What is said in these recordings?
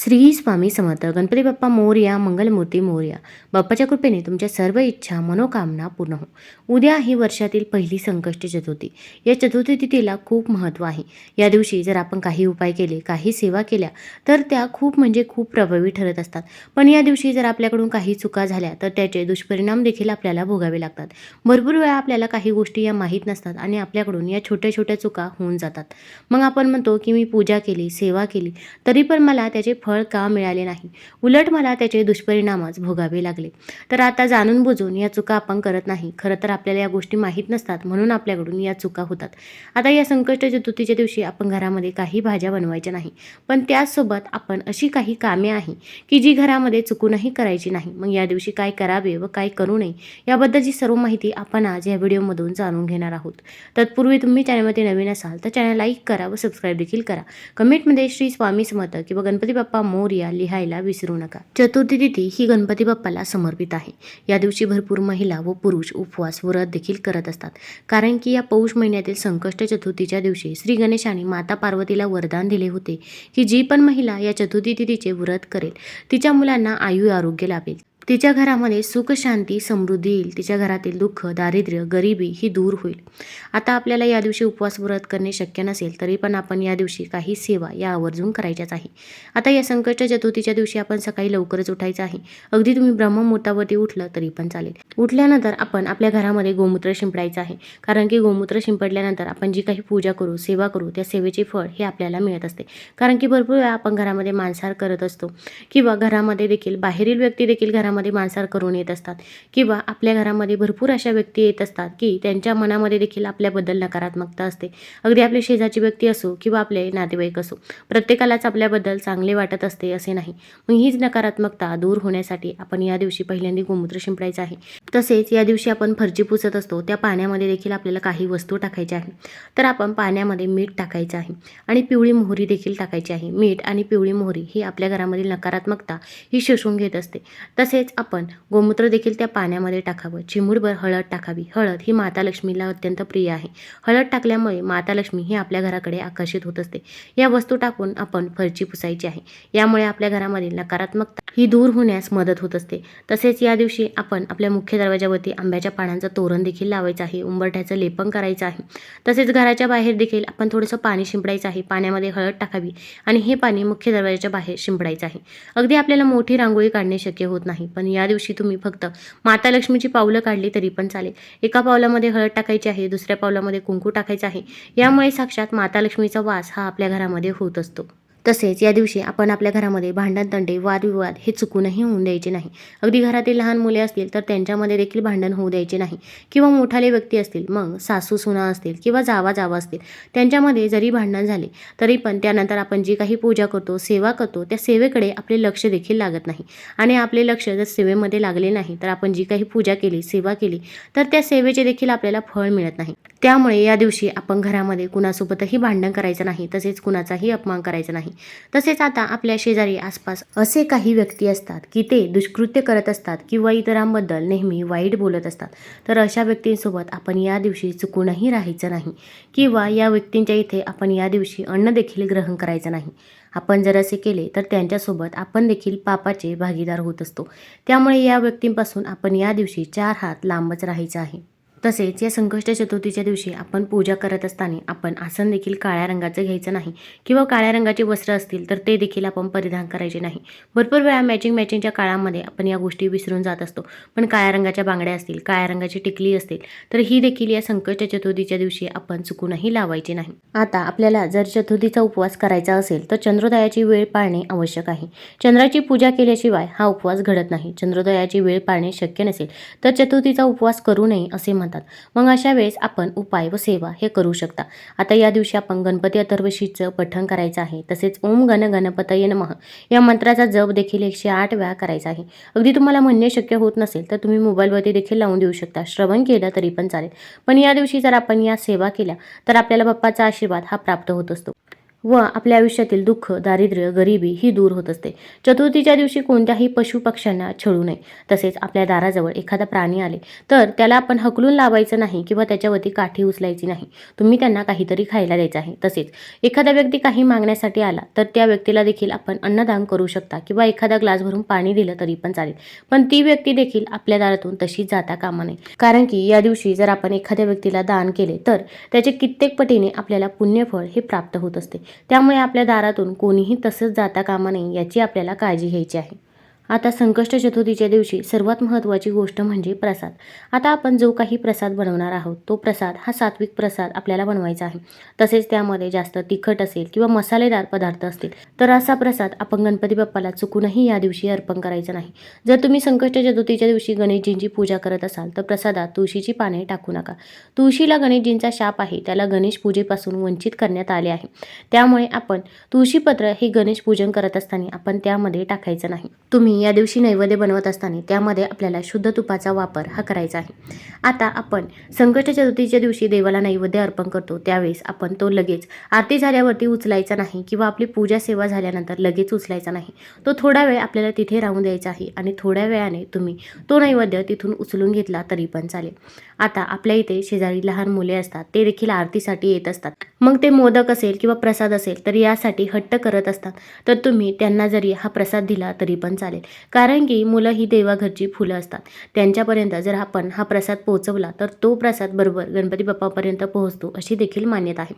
श्री स्वामी समर्थ. गणपती बाप्पा मोर्या मंगलमूर्ती मोर्या. बाप्पाच्या कृपेने तुमच्या सर्व इच्छा मनोकामना पूर्ण हो. उद्या ही वर्षातील पहिली संकष्ट चतुर्थी. या चतुर्थी तिथीला खूप महत्त्व आहे. या दिवशी जर आपण काही उपाय केले काही सेवा केल्या तर त्या खूप म्हणजे खूप प्रभावी ठरत असतात. पण या दिवशी जर आपल्याकडून काही चुका झाल्या तर त्याचे दुष्परिणाम देखील आपल्याला भोगावे लागतात. भरपूर वेळा आपल्याला काही गोष्टी या माहीत नसतात आणि आपल्याकडून या छोट्या छोट्या चुका होऊन जातात. मग आपण म्हणतो की मी पूजा केली सेवा केली तरी पण मला त्याचे फळ का मिळाले नाही? उलट मला त्याचे दुष्परिणामच भोगावे लागले. तर आता जाणून बुजून या चुका आपण करत नाही. खरं तर आपल्याला या गोष्टी माहीत नसतात म्हणून आपल्याकडून या चुका होतात. आता या संकष्ट चतुर्थीच्या दिवशी आपण घरामध्ये काही भाज्या बनवायच्या नाही. पण त्याचसोबत आपण अशी काही कामे आहे की जी घरामध्ये चुकूनही करायची नाही. मग या दिवशी काय करावे व काय करू नये याबद्दलची सर्व माहिती आपण आज या व्हिडिओमधून जाणून घेणार आहोत. तत्पूर्वी तुम्ही चॅनलमध्ये नवीन असाल तर चॅनल लाईक करा व सबस्क्राईब देखील करा. कमेंटमध्ये श्री स्वामी समर्थ किंवा गणपती बाप्पा मोरया लिहायला विसरू नका. चतुर्थी तिथी ही गणपती बाप्पाला समर्पित आहे. या दिवशी भरपूर महिला व पुरुष उपवास व्रत देखील करत असतात. कारण की या पौष महिन्यातील संकष्ट चतुर्थीच्या दिवशी श्री गणेशाने माता पार्वतीला वरदान दिले होते की जी पण महिला या चतुर्थी तिथीचे व्रत करेल तिच्या मुलांना आयु आरोग्य लाभेल. तिच्या घरामध्ये सुख शांती समृद्धी येईल. तिच्या घरातील दुःख दारिद्र्य गरिबी ही दूर होईल. आता आपल्याला या दिवशी उपवास व्रत करणे शक्य नसेल तरी पण आपण या दिवशी काही सेवा या आवर्जून करायच्याच आहे. आता या संकष्ट चतुर्थीच्या दिवशी आपण सकाळी लवकरच उठायचं आहे. अगदी तुम्ही ब्रह्ममुहूर्तावरती उठलं तरी पण चालेल. उठल्यानंतर आपण आपल्या घरामध्ये गोमूत्र शिंपडायचं आहे. कारण की गोमूत्र शिंपडल्यानंतर आपण जी काही पूजा करू सेवा करू त्या सेवेचे फळ हे आपल्याला मिळत असते. कारण की भरपूर वेळा आपण घरामध्ये मांसाहार करत असतो. किंवा घरामध्ये देखील बाहेरील व्यक्ती देखील घरामध्ये मांसाहार करून येत असतात किंवा आपल्या घरामध्ये भरपूर अशा व्यक्ती येत असतात की त्यांच्या मनामध्ये देखील आपल्याबद्दल नकारात्मकता असते. अगदी आपली शेजारची व्यक्ती असो किंवा आपले नातेवाईक असो प्रत्येकालाच आपल्याबद्दल चांगले वाटत असते असे नाही. मग हीच नकारात्मकता दूर होण्यासाठी आपण या दिवशी पहिल्यांदा गोमूत्र शिंपडायचं आहे. तसेच या दिवशी आपण फरची पुसत असतो त्या पाण्यामध्ये देखील आपल्याला काही वस्तू टाकायच्या आहे तर आपण पाण्यामध्ये मीठ टाकायचं आहे आणि पिवळी मोहरी देखील टाकायची आहे. मीठ आणि पिवळी मोहरी ही आपल्या घरामधील नकारात्मकता ही शोषून घेत असते. तसेच आपण गोमूत्र देखील त्या पाण्यामध्ये टाकावं. चिमूटभर हळद टाकावी. हळद ही माता लक्ष्मीला अत्यंत प्रिय आहे. हळद टाकल्यामुळे माता लक्ष्मी ही आपल्या घराकडे आकर्षित होत असते. या वस्तू टाकून आपण फरची पुसायची आहे. यामुळे आपल्या घरामधील नकारात्मकता ही दूर होण्यास मदत होत असते. तसेच या दिवशी आपण आपल्या मुख्य दरवाजावरती आंब्याच्या पानांचं तोरण देखील लावायचं आहे उंबरठ्याचं लेपन करायचं आहे. तसेच घराच्या बाहेर देखील आपण थोडंसं पाणी शिंपडायचं आहे. पाण्यामध्ये हळद टाकावी आणि हे पाणी मुख्य दरवाजाच्या बाहेर शिंपडायचं आहे. अगदी आपल्याला मोठी रांगोळी काढणे शक्य होत नाही पण या दिवशी तुम्ही फक्त माता लक्ष्मीची पावलं काढली तरी पण चालेल. एका पावलामध्ये हळद टाकायची आहे दुसऱ्या पावलामध्ये कुंकू टाकायचं आहे. यामुळे साक्षात माता लक्ष्मीचा वास हा आपल्या घरामध्ये होत असतो. तसेच या दिवशी आपण आपल्या घरामध्ये भांडण तंडे वादविवाद हे चुकूनही होऊन द्यायचे नाही. अगदी घरातील लहान मुले असतील तर त्यांच्यामध्ये देखील भांडण होऊ द्यायचे नाही. किंवा मोठाले व्यक्ती असतील मग सासू सुना असतील किंवा जावा जावा असतील त्यांच्यामध्ये जरी भांडण झाले तरी पण त्यानंतर आपण जी काही पूजा करतो सेवा करतो त्या सेवेकडे आपले लक्ष देखील लागत नाही. आणि आपले लक्ष जर सेवेमध्ये लागले नाही तर आपण जी काही पूजा केली सेवा केली तर त्या सेवेचे देखील आपल्याला फळ मिळत नाही. त्यामुळे या दिवशी आपण घरामध्ये कुणासोबतही भांडण करायचं नाही तसेच कुणाचाही अपमान करायचा नाही. तसेच आता आपल्या शेजारी आसपास असे काही व्यक्ती असतात की ते दुष्कृत्य करत असतात किंवा इतरांबद्दल नेहमी वाईट बोलत असतात. तर अशा व्यक्तींसोबत आपण या दिवशी चुकूनही राहायचं नाही किंवा या व्यक्तींच्या इथे आपण या दिवशी अन्न देखील ग्रहण करायचं नाही. आपण जर असे केले तर त्यांच्यासोबत आपण देखील पापाचे भागीदार होत असतो. त्यामुळे या व्यक्तींपासून आपण या दिवशी चार हात लांबच राहायचं आहे. तसेच या संकष्ट चतुर्थीच्या दिवशी आपण पूजा करत असताना आपण आसन देखील काळ्या रंगाचं घ्यायचं नाही किंवा काळ्या रंगाचे वस्त्र असतील तर ते देखील आपण परिधान करायचे नाही. भरपूर वेळा मॅचिंग मॅचिंगच्या काळामध्ये आपण या गोष्टी विसरून जात असतो. पण काळ्या रंगाच्या बांगड्या असतील काळ्या रंगाची टिकली असतील तर ही देखील या संकष्ट चतुर्थीच्या दिवशी आपण चुकूनही लावायची नाही. आता आपल्याला जर चतुर्थीचा उपवास करायचा असेल तर चंद्रोदयाची वेळ पाळणे आवश्यक आहे. चंद्राची पूजा केल्याशिवाय हा उपवास घडत नाही. चंद्रोदयाची वेळ पाळणे शक्य नसेल तर चतुर्थीचा उपवास करू नये असे म्हणतात. मग अशा वेळेस आपण उपाय व सेवा हे करू शकता. आता या दिवशी आपण गणपती अथर्वशीचं पठण करायचं आहे. तसेच ओम गण गणपतय नमः या मंत्राचा जप देखील एकशे आठ वेळा करायचा आहे. अगदी तुम्हाला म्हणणे शक्य होत नसेल तर तुम्ही मोबाईलवरती देखील लावून देऊ शकता. श्रवण केलं तरी पण चालेल. पण या दिवशी जर आपण या सेवा केल्या तर आपल्याला बाप्पाचा आशीर्वाद हा प्राप्त होत असतो. व आपल्या आयुष्यातील दुःख दारिद्र्य गरिबी ही दूर होत असते. चतुर्थीच्या दिवशी कोणत्याही पशु पक्ष्यांना छळू नये. तसेच आपल्या दाराजवळ एखादा प्राणी आले तर त्याला आपण हकलून लावायचं नाही किंवा त्याच्यावरती काठी उचलायची नाही. तुम्ही त्यांना काहीतरी खायला द्यायचं आहे. तसेच एखादा व्यक्ती काही मागण्यासाठी आला तर त्या व्यक्तीला देखील आपण अन्नदान करू शकता किंवा एखादा ग्लास भरून पाणी दिलं तरी पण चालेल. पण ती व्यक्ती देखील आपल्या दारातून तशीच जाता कामा नये. कारण की या दिवशी जर आपण एखाद्या व्यक्तीला दान केले तर त्याचे कित्येक पटीने आपल्याला पुण्यफळ हे प्राप्त होत असते. त्यामुळे आपल्या दारातून कोणीही तसंच जाता कामा नये याची आपल्याला काळजी घ्यायची आहे. आता संकष्ट चतुर्थीच्या दिवशी सर्वात महत्त्वाची गोष्ट म्हणजे प्रसाद. आता आपण जो काही प्रसाद बनवणार आहोत तो प्रसाद हा सात्विक प्रसाद आपल्याला बनवायचा आहे. तसेच त्यामध्ये जास्त तिखट असेल किंवा मसालेदार पदार्थ असतील तर असा प्रसाद आपण गणपती बाप्पाला चुकूनही या दिवशी अर्पण करायचा नाही. जर तुम्ही संकष्ट चतुर्थीच्या दिवशी गणेशजींची पूजा करत असाल तर प्रसादात तुळशीची पाने टाकू नका. तुळशीला गणेशजींचा शाप आहे त्याला गणेश पूजेपासून वंचित करण्यात आले आहे. त्यामुळे आपण तुळशीपत्र हे गणेश पूजन करत असताना आपण त्यामध्ये टाकायचं नाही. तुम्ही या दिवशी नैवेद्य बनवत असताना त्यामध्ये आपल्याला शुद्ध तुपाचा वापर हा करायचा आहे. आता आपण संकट चतुर्थीच्या दिवशी देवाला नैवेद्य अर्पण करतो त्यावेळेस आपण तो लगेच आरती झाल्यावरती उचलायचा नाही किंवा आपली पूजा सेवा झाल्यानंतर लगेच उचलायचा नाही. तो थोडा वेळ आपल्याला तिथे राहून द्यायचा आहे आणि थोड्या वेळाने तुम्ही तो नैवेद्य तिथून उचलून घेतला तरी पण चालेल. आता आपल्या इथे शेजारी लहान मुले असतात ते देखील आरतीसाठी येत असतात. मग ते मोदक असेल किंवा प्रसाद असेल तर यासाठी हट्ट करत असतात. तर तुम्ही त्यांना जरी हा प्रसाद दिला तरी पण चालेल. कारण की मुलं ही देवाघरची फुलं असतात. त्यांच्यापर्यंत जर आपण हा प्रसाद पोहोचवला तर तो प्रसाद बरोबर गणपती बाप्पापर्यंत पोहोचतो अशी देखील मान्यता आहे.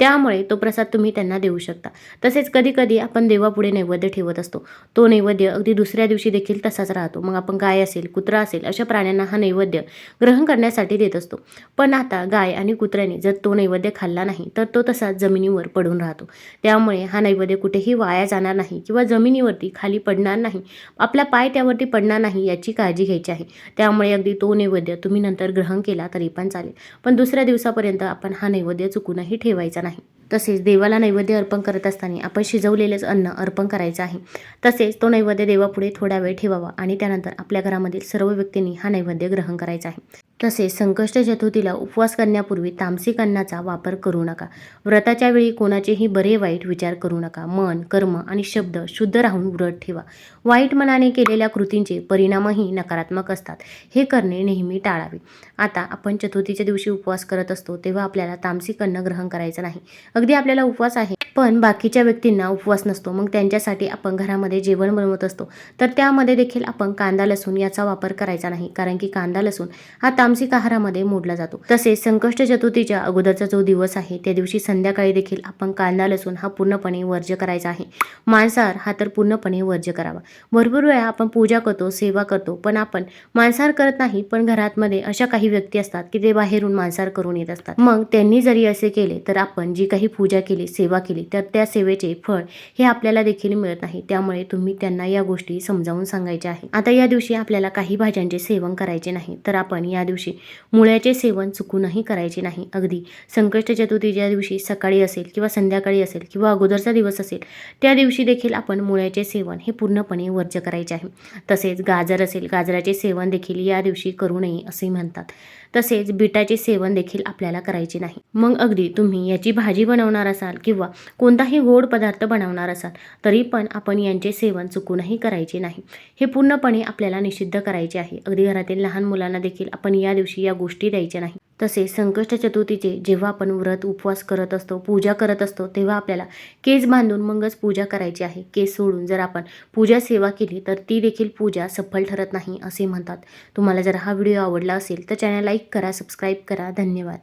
त्यामुळे तो प्रसाद तुम्ही त्यांना देऊ शकता. तसेच कधी कधी आपण देवापुढे नैवेद्य ठेवत असतो. तो नैवेद्य अगदी दुसऱ्या दिवशी देखील तसाच राहतो. मग आपण गाय असेल कुत्रा असेल अशा प्राण्यांना हा नैवेद्य ग्रहण करण्यासाठी देत असतो. पण आता गाय आणि कुत्र्याने जर तो नैवेद्य खाल्ला नाही तर तो तसाच जमिनीवर पडून राहतो. त्यामुळे हा नैवेद्य कुठेही वाया जाणार नाही किंवा जमिनीवरती खाली पडणार नाही. आपला पाय त्यावरती पडणार नाही याची काळजी घ्यायची आहे. त्यामुळे अगदी तो नैवेद्य तुम्ही नंतर ग्रहण केला तरी पण चालेल. पण दुसऱ्या दिवसापर्यंत आपण हा नैवेद्य चुकूनही ठेवायचा नाही. तसेच देवाला नैवेद्य अर्पण करत असताना आपण शिजवलेलेच अन्न अर्पण करायचं आहे. तसेच तो नैवेद्य देवापुढे थोडा वेळ ठेवावा आणि त्यानंतर आपल्या घरामधील सर्व व्यक्तींनी हा नैवेद्य ग्रहण करायचा आहे. तसेच संकष्ट चतुर्थीला उपवास करण्यापूर्वी तामसिक अन्नाचा वापर करू नका. व्रताच्या वेळी कोणाचेही बरे वाईट विचार करू नका. मन कर्म आणि शब्द शुद्ध राहून व्रत ठेवा. वाईट मनाने केलेल्या कृतींचे परिणामही नकारात्मक असतात. हे करणे नेहमी टाळावे. आता आपण चतुर्थीच्या दिवशी उपवास करत असतो तेव्हा आपल्याला तामसिक अन्न ग्रहण करायचं नाही. अगदी आपल्याला उपवास आहे. पण बाकीच्या व्यक्तींना उपवास नसतो. मग त्यांच्यासाठी आपण घरामध्ये जेवण बनवत असतो. तर त्यामध्ये देखील आपण कांदा लसूण याचा वापर करायचा नाही. कारण की कांदा लसूण हा तामसिक आहारामध्ये मोडला जातो. तसेच संकष्ट चतुर्थीच्या अगोदरचा जो दिवस आहे त्या दिवशी संध्याकाळी देखील आपण कांदा लसूण हा पूर्णपणे वर्ज्य करायचा आहे. मांसाहार हा तर पूर्णपणे वर्ज्य करावा. भरपूर वेळा आपण पूजा करतो सेवा करतो पण आपण मांसाहार करत नाही पण घरातमध्ये अशा काही व्यक्ती असतात की ते बाहेरून मांसाहार करून येत असतात. मग त्यांनी जरी असे केले तर आपण जी काही पूजा केली सेवा केली तर त्या सेवेचे फळ हे आपल्याला देखील मिळत नाही. त्यामुळे तुम्ही त्यांना या गोष्टी समजावून सांगायच्या आहे. आता या दिवशी आपल्याला काही भाज्यांचे सेवन करायचे नाही तर आपण या दिवशी मुळ्याचे सेवन चुकूनही करायचे नाही. अगदी संकष्ट चतुर्थीच्या दिवशी सकाळी असेल किंवा संध्याकाळी असेल किंवा अगोदरचा दिवस असेल त्या दिवशी देखील आपण मुळ्याचे सेवन हे पूर्णपणे वर्ज्य करायचे आहे. तसेच गाजर असेल गाजराचे सेवन देखील या दिवशी करू नये असे म्हणतात. तसेच बिटाचे सेवन देखील आपल्याला करायचे नाही. मग अगदी तुम्ही याची भाजी बनवणार असाल किंवा कोणताही गोड पदार्थ बनवणार असाल तरी पण आपण यांचे सेवन चुकूनही करायचे नाही. हे पूर्णपणे आपल्याला निषिद्ध करायचे आहे. अगदी घरातील लहान मुलांना देखील आपण या दिवशी या गोष्टी द्यायच्या नाही. तसेच संकष्ट चतुर्थीचे जेव्हा आपण व्रत उपवास करत असतो पूजा करत असतो तेव्हा आपल्याला केस बांधून मगच पूजा करायची आहे. केस सोडून जर आपण पूजा सेवा केली तर ती देखील पूजा सफल ठरत नाही असे म्हणतात. तुम्हाला जर हा व्हिडिओ आवडला असेल तर चॅनल लाईक करा सबस्क्राईब करा. धन्यवाद.